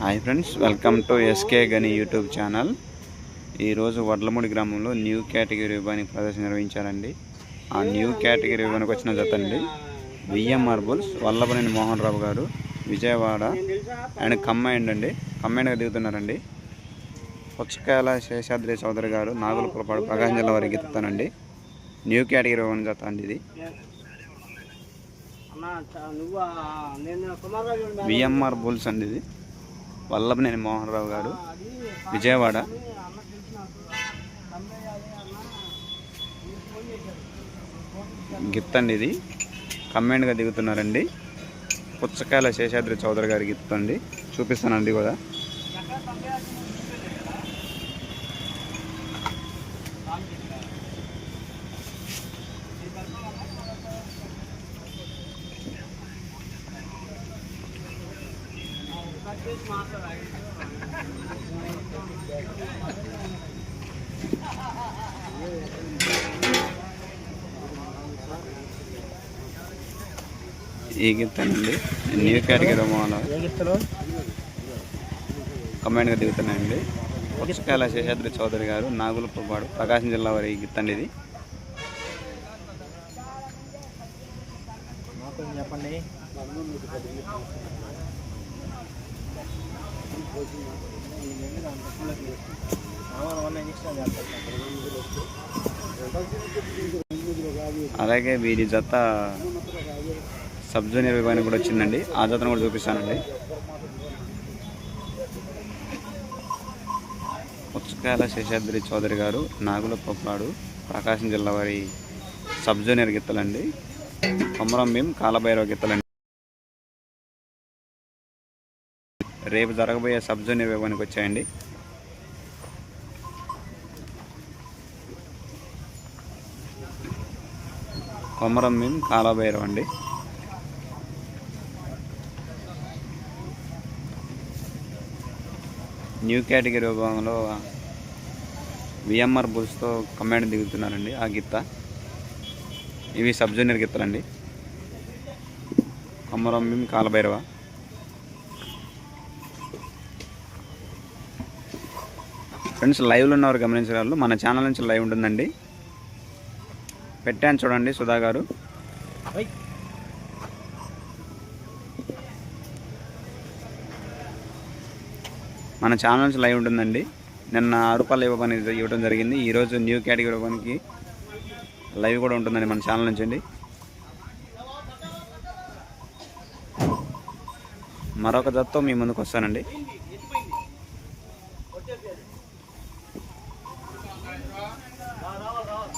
Hi friends welcome to S K Gani YouTube channel. ఈరోజు వడ్లమూడి గ్రామంలో new category విభానికి ప్రదర్శన నిర్వహించారండి. ఆ న్యూ కేటగిరీ విభానికి వచ్చిన జత అండి. V M R bulls Vallabhaneni Mohan Rao garu Vijayawada and కమ్మైండ్ అండి. కమ్మైండ్గా దిగుతున్నారండి. పుచ్చకాయల శేషాద్రి చౌదరి గారు నాగులపులపాడు ప్రకాశం జిల్లా వారికి ఎత్తుతానండి న్యూ కేటగిరీ విభాగం జత అండి ఇది. విఎంఆర్ బుల్స్ అండి ఇది. వల్లభనేని మోహన్ రావు గారు. విజయవాడ. గిఫ్ట్ అండి ఇది. కమెంట్గా దిగుతున్నారండి. పుచ్చకాయల శేషాద్రి చౌదరి గారి గిఫ్ట్ అండి. చూపిస్తానండి కూడా. ఈ అండి న్యూ కేటగిరీ మూల కమెంట్గా దిగుతున్నాయండి పుచ్చకాయల శేషాద్రి చౌదరి గారు నాగులపుపాడు ప్రకాశం జిల్లా వారి అండి ఇది చెప్పండి అలాగే వీరి జత సబ్ జూనియర్ విభాగానికి కూడా వచ్చిందండి. ఆ జతను కూడా చూపిస్తానండి. పుచ్చకాయల శేషాద్రి చౌదరి గారు నాగుల పొప్పాడు ప్రకాశం జిల్లా వారి సబ్ జూనియర్ గిత్తలండి కొమరం భీం కాలభైరవ గిత్తలండి రేపు జరగబోయే సబ్ జూనియర్ వచ్చాయండి. కొమరం మీన్ కాలభైరవ అండి. న్యూ కేటగిరీ విభాగంలో విఎంఆర్ బుల్స్తో కమాండ్ దిగుతున్నారండి ఆ గిత్త. ఇవి సబ్ జూనియర్ గిత్తలండి. కొమరం భీం కాలభైరవ. ఫ్రెండ్స్ లైవ్లో ఉన్నవారు గమనించగలరు. మన ఛానల్ నుంచి లైవ్ ఉంటుందండి. పెట్టాను చూడండి సుధా గారు. మన ఛానల్ నుంచి లైవ్ ఉంటుందండి. నిన్న ఆరు రూపాయలు ఇవ్వమని ఇవ్వడం జరిగింది. ఈరోజు న్యూ కేటగిరీ ఇవ్వడానికి లైవ్ కూడా ఉంటుందండి మన ఛానల్ నుంచి అండి. మరొక జత్తో మీ ముందుకు వస్తానండి. రావాలి రావాలి.